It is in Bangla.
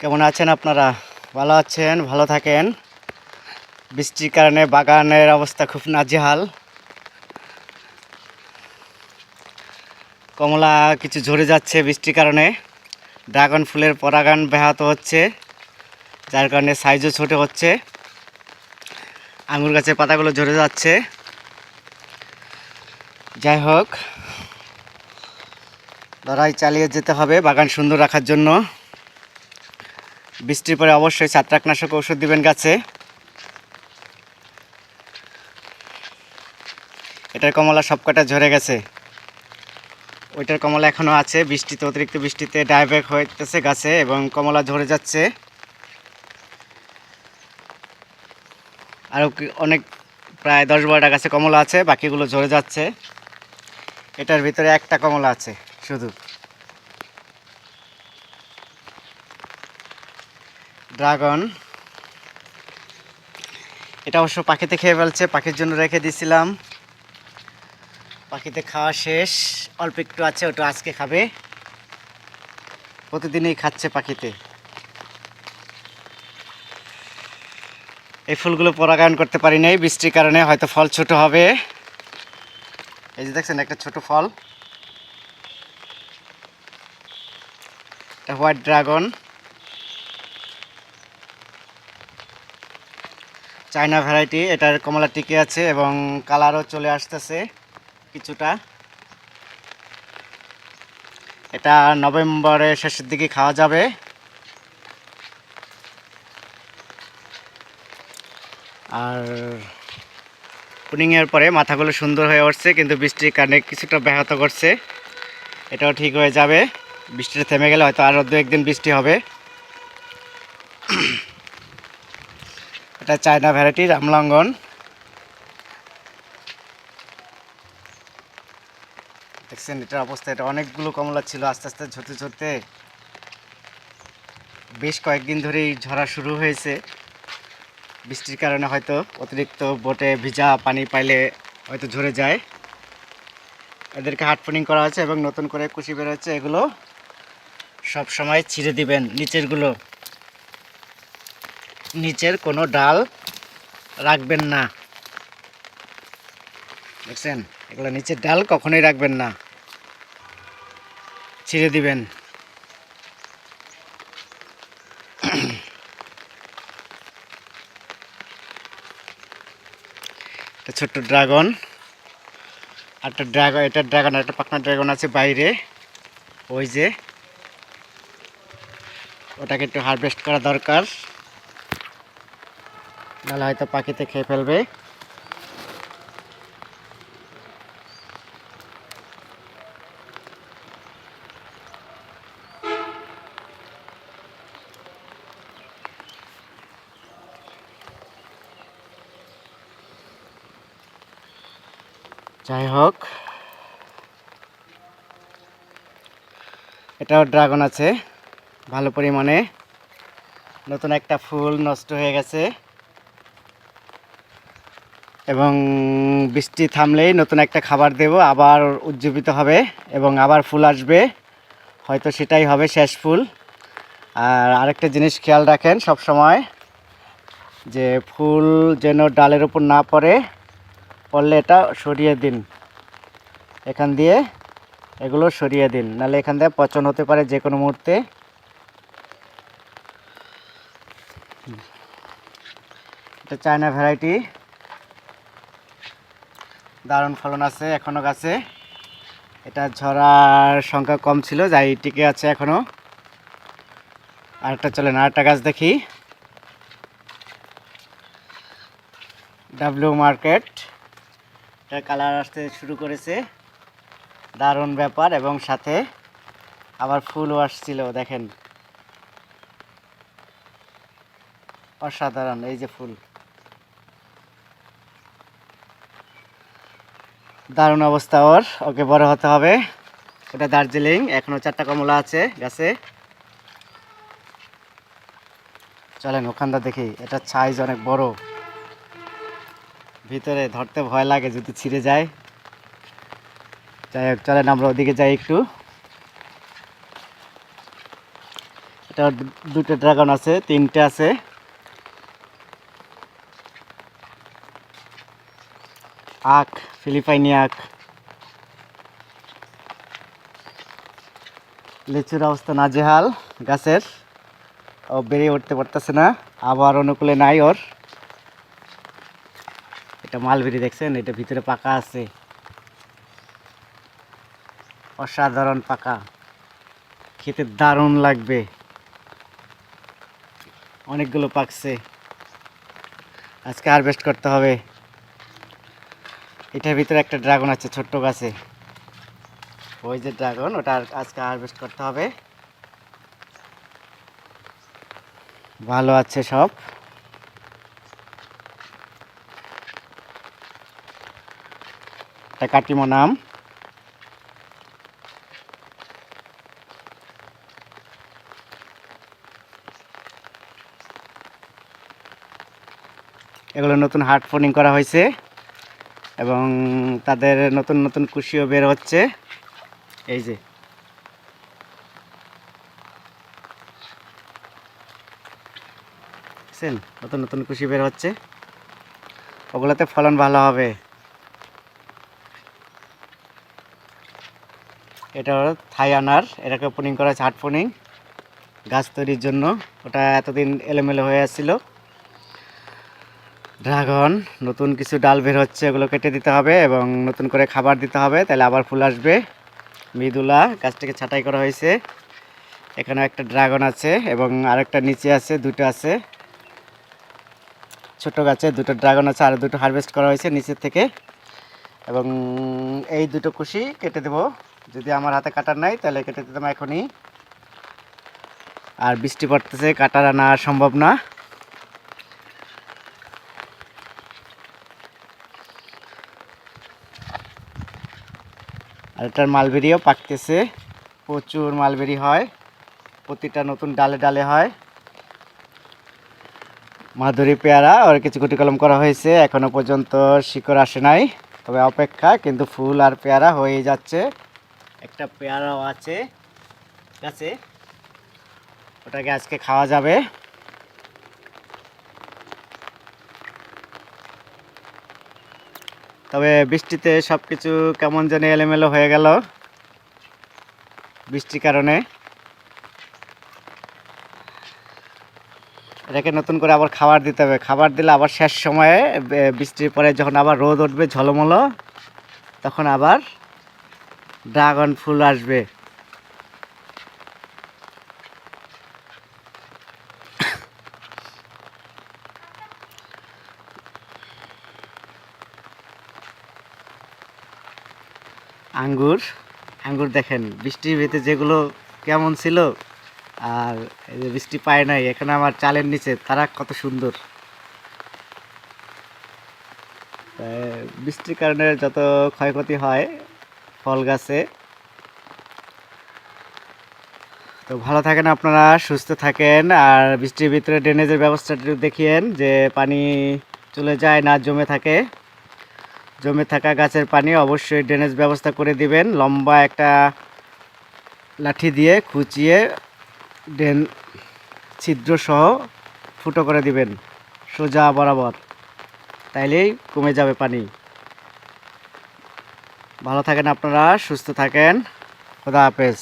কেমন আছেন আপনারা? ভালো আছেন, ভালো থাকেন। বৃষ্টির কারণে বাগানের অবস্থা খুব নাজেহাল। কমলা কিছু ঝরে যাচ্ছে বৃষ্টির কারণে। ড্রাগন ফুলের পরাগান ব্যাহত হচ্ছে, যার কারণে সাইজও ছোট হচ্ছে। আঙুর গাছের পাতাগুলো ঝরে যাচ্ছে। যাই হোক, লড়াই চালিয়ে যেতে হবে বাগান সুন্দর রাখার জন্য। বৃষ্টির পরে অবশ্যই ছত্রাকনাশক ওষুধ দিবেন গাছে। এটার কমলা সবকটা ঝরে গেছে। ওইটার কমলা এখনও আছে, বৃষ্টিতে, অতিরিক্ত বৃষ্টিতে ডাইব্যাক হইতেছে গাছে এবং কমলা ঝরে যাচ্ছে। আরও অনেক, প্রায় দশ বারোটা গাছে কমলা আছে, বাকিগুলো ঝরে যাচ্ছে। এটার ভিতরে একটা কমলা আছে, শুধু। ড্রাগন। এটা অবশ্য পাখিতে খেয়ে ফেলছে, পাখির জন্য রেখে দিয়েছিলাম পাখিতে খাওয়া শেষ, অল্প একটু আছে, ওটা আজকে খাবে। প্রতিদিনই খাচ্ছে পাখিতে। এই ফুলগুলো পরাগায়ন করতে পারি নাই, বৃষ্টির কারণে হয়তো ফল ছোট হবে। এই যে দেখছেন, একটা ছোট ফল। White dragon. চায়না ভ্যারাইটি এটার কমলা টিকে আছে এবং কালারও চলে আসতেছে কিছুটা। এটা নভেম্বরের শেষের দিকে খাওয়া যাবে। আর পুনিংয়ের পরে মাথাগুলো সুন্দর হয়ে উঠছে, কিন্তু বৃষ্টির কারণে কিছুটা ব্যাহত করছে। এটাও ঠিক হয়ে যাবে। বৃষ্টিটা থেমে গেলে হয়তো আরও দু একদিন বৃষ্টি হবে। এটা চায়না ভ্যারাইটি রামলঙ্গন দেখছেন, এটার অবস্থা, এটা অনেকগুলো কমলা ছিল, আস্তে আস্তে ঝরতে ঝরতে। বেশ কয়েকদিন ধরেই ঝরা শুরু হয়েছে। বৃষ্টির কারণে হয়তো অতিরিক্ত বোটে ভিজা পানি পাইলে হয়তো ঝরে যায়। এদেরকে হাটফুনিং করা হয়েছে এবং নতুন করে কুশি বেরোচ্ছে এগুলো সব সময় ছিঁড়ে দিবেন, নিচেরগুলো। নিচের কোনো ডাল রাখবেন না। দেখছেন? এগুলো নিচের ডাল কখনোই রাখবেন না। ছিঁড়ে দিবেন। ছোট্ট ড্রাগন। একটা ড্রাগন, এটা ড্রাগন, একটা পাকনা ড্রাগন আছে বাইরে। ওই যে। ওটাকে একটু হারভেস্ট করা দরকার। নাহলে হয়তো পাখিতে খেয়ে ফেলবে। যাই হোক, এটাও ড্রাগন আছে, ভালো পরিমাণে। নতুন একটা ফুল নষ্ট হয়ে গেছে। এবং বৃষ্টি থামলেই নতুন একটা খাবার দেব, আবার উজ্জীবিত হবে এবং আবার ফুল আসবে। হয়তো সেটাই হবে শেষ ফুল। আর আরেকটা জিনিস খেয়াল রাখেন সব সময়, যে ফুল যেন ডালের উপর না পড়ে, পড়লে এটা সরিয়ে দিন। এখান দিয়ে এগুলো সরিয়ে দিন। নাহলে এখান দিয়ে পচন হতে পারে যে কোনো মুহূর্তে। এটা চায়না ভ্যারাইটি। দারুণ ফলন আছে এখনও গাছে। এটা ঝরার সংখ্যা কম ছিল, যাই টিকে আছে এখনও আরেকটা চলেন, আরেকটা গাছ দেখি। ডাব্লিউ মার্কেট এটা কালার আসতে শুরু করেছে। দারুণ ব্যাপার, এবং সাথে আবার ফুলও আসছিল, দেখেন। অসাধারণ, এই যে ফুল। দারুণ অবস্থা ওর। ওকে বড় হতে হবে। এটা দার্জিলিং। এখনও চারটা কমলা আছে গাছে। চলেন ওখানটা দেখি। এটা সাইজ অনেক বড়। ভিতরে ধরতে ভয় লাগে যদি ছিঁড়ে যায়। যাই হোক, চলেন আমরা ওদিকে যাই একটু। এটা দুটো ড্রাগন আছে, তিনটে আছে। আখ, ফিলিপাইনি আখ। লিচুর অবস্থা নাজেহাল, গাছের। ও বেরিয়ে উঠতে পারতেছে না আবার অনুকূলে নাই ওর। এটা মালবেরি দেখছেন, এটা ভিতরে পাকা আছে। অসাধারণ পাকা। খেতে দারুণ লাগবে। অনেকগুলো পাকছে। আজকে হারভেস্ট করতে হবে। এটার ভিতরে একটা ড্রাগন আছে, ছোট্ট গাছে। ওই যে ড্রাগন ওটা আজকে হারভেস্ট করতে হবে। ভালো আছে সব। এটা কাটিমো নাম। এগুলো নতুন হার্ড ফোনিং করা হয়েছে। এবং তাদের নতুন নতুন কুশিও বের হচ্ছে। এই যে। নতুন নতুন কুশি বের হচ্ছে। ওগুলোতে ফলন ভালো হবে। এটা হলো থাই আনার। এটাকে ওপেনিং করা হয়েছে হার্ট ফোনিং গাছ তৈরির জন্য। ওটা এতদিন এলোমেলো হয়ে আসছিল। ড্রাগন, নতুন কিছু ডাল বের হচ্ছে ওগুলো কেটে দিতে হবে এবং নতুন করে খাবার দিতে হবে। তাহলে আবার ফুল আসবে। মৃদুলা, গাছটাকে ছাঁটাই করা হয়েছে। এখানে একটা ড্রাগন আছে এবং আরেকটা নিচে আছে, দুটো আছে। ছোট গাছে দুটো ড্রাগন আছে আর দুটো হারভেস্ট করা হয়েছে নিচের থেকে। এবং এই দুটো কুশি কেটে দেব। যদি আমার হাতে কাটার নাই, তাহলে কেটে দিতাম এখনই। আর বৃষ্টি পড়তেছে, কাটার আনা সম্ভব না। আর এটার মালবেরিও পাকতেছে। প্রচুর মালবেরি হয়। প্রতিটা নতুন ডালে ডালে হয়। মাধুরী পেয়ারা ওর কিছু গুটি কলম করা হয়েছে। এখনও পর্যন্ত শিকড় আসে নাই। তবে অপেক্ষা, কিন্তু ফুল আর পেয়ারা হয়ে যাচ্ছে। একটা পেয়ারাও আছে, ঠিক আছে? ওটাকে আজকে খাওয়া যাবে। তবে বৃষ্টিতে সব কিছু কেমন যেন এলোমেলো হয়ে গেল বৃষ্টির কারণে। এটাকে নতুন করে আবার খাবার দিতে হবে। খাবার দিলে আবার শেষ সময়ে বৃষ্টির পরে যখন আবার রোদ উঠবে ঝলমলো, তখন আবার ড্রাগন ফুল আসবে। আঙ্গুর আঙ্গুর দেখেন, বৃষ্টির ভিতরে যেগুলো কেমন ছিল, আর বৃষ্টি পায় নাই, এখানে আমার চালের নিচে, তারা কত সুন্দর। বৃষ্টির কারণে যত ক্ষয়ক্ষতি হয় ফল গাছে। তো ভালো থাকেন আপনারা, সুস্থ থাকেন, আর বৃষ্টির ভিতরে ড্রেনেজের ব্যবস্থাটা দেখিয়েন, যে পানি চলে যায় না, জমে থাকে। জমে থাকা গাছের পানি অবশ্যই ড্রেনেজ ব্যবস্থা করে দিবেন। লম্বা একটা লাঠি দিয়ে খুঁচিয়ে ড্রেন ছিদ্র সহ ফুটো করে দিবেন, সোজা বরাবর। তাইলেই কমে যাবে পানি। ভালো থাকেন আপনারা, সুস্থ থাকেন। খোদা হাফেজ।